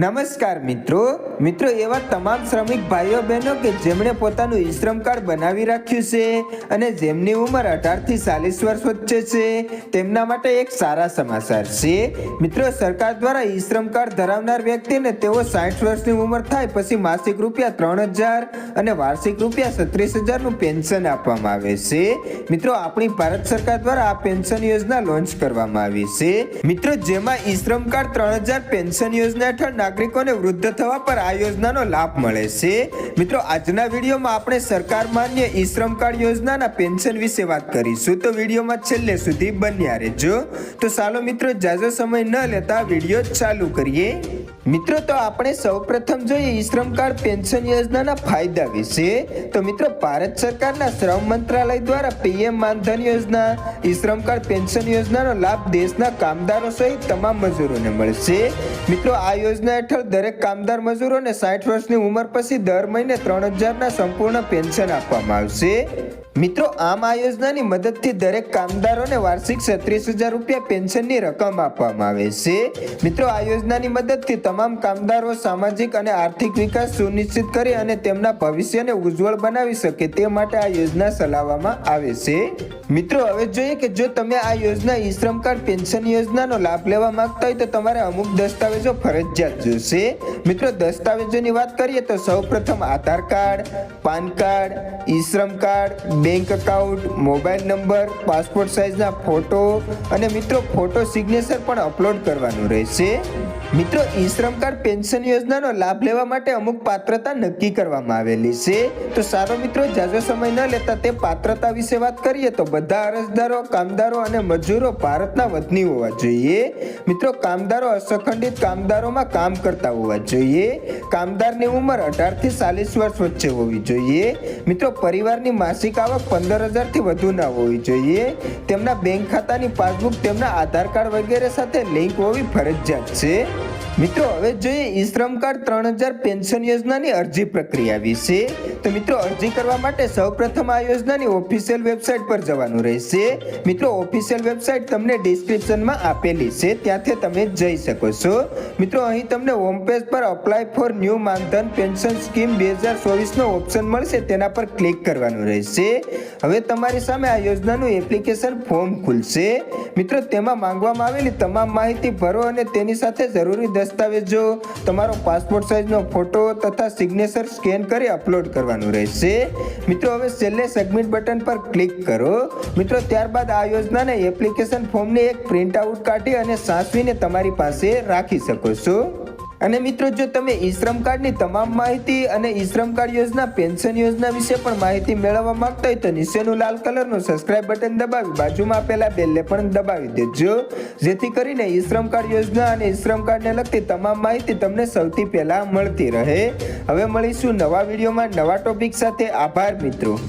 નમસ્કાર મિત્રો. મિત્રો, એવા તમામ શ્રમિક ભાઈઓ બહેનો કે જેમણે પોતાનું ઈ શ્રમ કાર્ડ બનાવી રાખ્યું છે અને જેમની ઉંમર અઢારથી ચાલીસ વર્ષ વચ્ચે છે, તેમના માટે એક સારા સમાચાર છે. મિત્રો, સરકાર દ્વારા ઈ શ્રમ કાર્ડ ધરાવનાર વ્યક્તિને તેઓ સાઠ વર્ષની ઉંમર થાય પછી માસિક રૂપિયા ત્રણ હજાર અને વાર્ષિક રૂપિયા છત્રીસ હજારનું પેન્શન આપવામાં આવે છે. મિત્રો, આપણી ભારત સરકાર દ્વારા આ પેન્શન યોજના લોન્ચ કરવામાં આવી છે. મિત્રો, જેમાં ઈ શ્રમ કાર્ડ ત્રણ હજાર પેન્શન યોજના હેઠળ નાગરિકોને વૃદ્ધ થવા પર આ યોજનાનો લાભ મળે છે. મિત્રો, આજના વિડીયોમાં આપણે સરકાર માન્ય ઈ શ્રમ કાર્ડ યોજનાના પેન્શન વિશે વાત કરીશું. તો વિડીયોમાં છેલ્લે સુધી બન્યા રહેજો. તો ચાલો મિત્રો, જાજો સમય ન લેતા વીડિયો ચાલુ કરીએ. મિત્રો, તો આપણે સૌપ્રથમ જોઈએ ઈ શ્રમ કાર્ડ પેન્શન યોજનાના ફાયદા વિશે. તો મિત્રો, ભારત સરકારના શ્રમ મંત્રાલય દ્વારા પીએમ માનધન યોજના, ઈ શ્રમ કાર્ડ પેન્શન યોજનાનો લાભ દેશના કામદારો સહિત તમામ મજૂરોને મળશે. મિત્રો, આ યોજના હેઠળ દરેક કામદાર મજૂરોને સાઠ વર્ષની ઉંમર પછી દર મહિને ત્રણ હજારના સંપૂર્ણ પેન્શન આપવામાં આવશે. મિત્રો, આમ આ યોજનાની મદદથી દરેક કામદારોને વાર્ષિક છત્રીસ હજાર રૂપિયા પેન્શનની રકમ આપવામાં આવે છે. મિત્રો, આ યોજનાની મદદથી તમામ કામદારો સામાજિક અને આર્થિક વિકાસ સુનિશ્ચિત કરી અને તેમના ભવિષ્યને ઉજ્જવળ બનાવી શકે તે માટે આ યોજના ચલાવવામાં આવે છે. મિત્રો, હવે જોઈએ કે જો તમે આ યોજના, ઈ શ્રમ કાર્ડ, પેન્શન યોજનાનો લાભ લેવા માંગતા હોય તો તમારે અમુક દસ્તાવેજો ફરજિયાત જોશે. મિત્રો, દસ્તાવેજોની વાત કરીએ તો સૌપ્રથમ આધાર card, PAN card, e Shram card, bank account, mobile number, passport સાઇઝના photo અને મિત્રો, ફોટો સિગ્નેચર પણ અપલોડ કરવાનું રહેશે. મિત્રો, ઈ શ્રમ કાર્ડ, પેન્શન યોજનાનો લાભ લેવા માટે અમુક પાત્રતા નક્કી કરવામાં આવેલી છે. તો સારો મિત્રો, જાજો સમય ન લેતા તે પાત્રતા વિશે વાત કરીએ તો બધા અરજદારો કામદારો અને મજૂરો ભારતના વતની હોવા જોઈએ. મિત્રો, કામદારો અસંગઠિત કામદારોમાં કામ કરતા હોવા જોઈએ. કામદારની ઉંમર અઢારથી ચાલીસ વર્ષ વચ્ચે હોવી જોઈએ. મિત્રો, પરિવારની માસિક આવક પંદર હજારથી વધુ ના હોવી જોઈએ. તેમના બેંક ખાતાની પાસબુક, તેમના આધાર કાર્ડ વગેરે સાથે લિંક હોવી ફરજિયાત છે. મિત્રો, હવે જોઈએ ઈ શ્રમ કાર્ડ ત્રણ હજાર પેન્શન યોજનાની અરજી પ્રક્રિયા વિશે. તો મિત્રો, અરજી કરવા માટે સૌપ્રથમ આ યોજનાની ઓફિશિયલ વેબસાઇટ પર જવાનું રહેશે. મિત્રો ઓફિશિયલ વેબસાઇટ તમને ડિસ્ક્રિપ્શનમાં આપેલી છે. ત્યાંથી તમે જઈ શકો છો. મિત્રો, અહીં તમને હોમ પેજ પર apply for new Maandhan pension scheme બે હજાર ચોવીસનો ઓપ્શન મળશે. તેના પર ક્લિક કરવાનું રહેશે. હવે તમારી સામે આ યોજનાનું એપ્લિકેશન ફોર્મ ખુલશે. મિત્રો, તેમાં માંગવામાં આવેલી તમામ માહિતી ભરો અને તેની સાથે જરૂરી દસ્તાવેજો, તમારો પાસપોર્ટ સાઇઝનો ફોટો તથા સિગ્નેચર સ્કેન કરી અપલોડ કરવાનું રહેશે. મિત્રો, હવે છેલ્લે સબમિટ બટન પર ક્લિક કરો. મિત્રો, ત્યારબાદ આ યોજનાને એપ્લિકેશન ફોર્મની એક પ્રિન્ટ આઉટ કાઢી અને સાચવીને તમારી પાસે રાખી શકો છો. અને મિત્રો, જો તમે ઈ શ્રમ કાર્ડની તમામ માહિતી અને ઈ શ્રમ કાર્ડ યોજના, પેન્શન યોજના વિશે પણ માહિતી મેળવવા માંગતા હોય તો નીચેનું લાલ કલરનું સબસ્ક્રાઇબ બટન દબાવી બાજુમાં આપેલા બેલને પણ દબાવી દેજો. જેથી કરીને ઈ શ્રમ કાર્ડ યોજના અને ઈ શ્રમ કાર્ડને લગતી તમામ માહિતી તમને સૌથી પહેલાં મળતી રહે. હવે મળીશું નવા વિડીયોમાં નવા ટોપિક સાથે. આભાર, મિત્રો.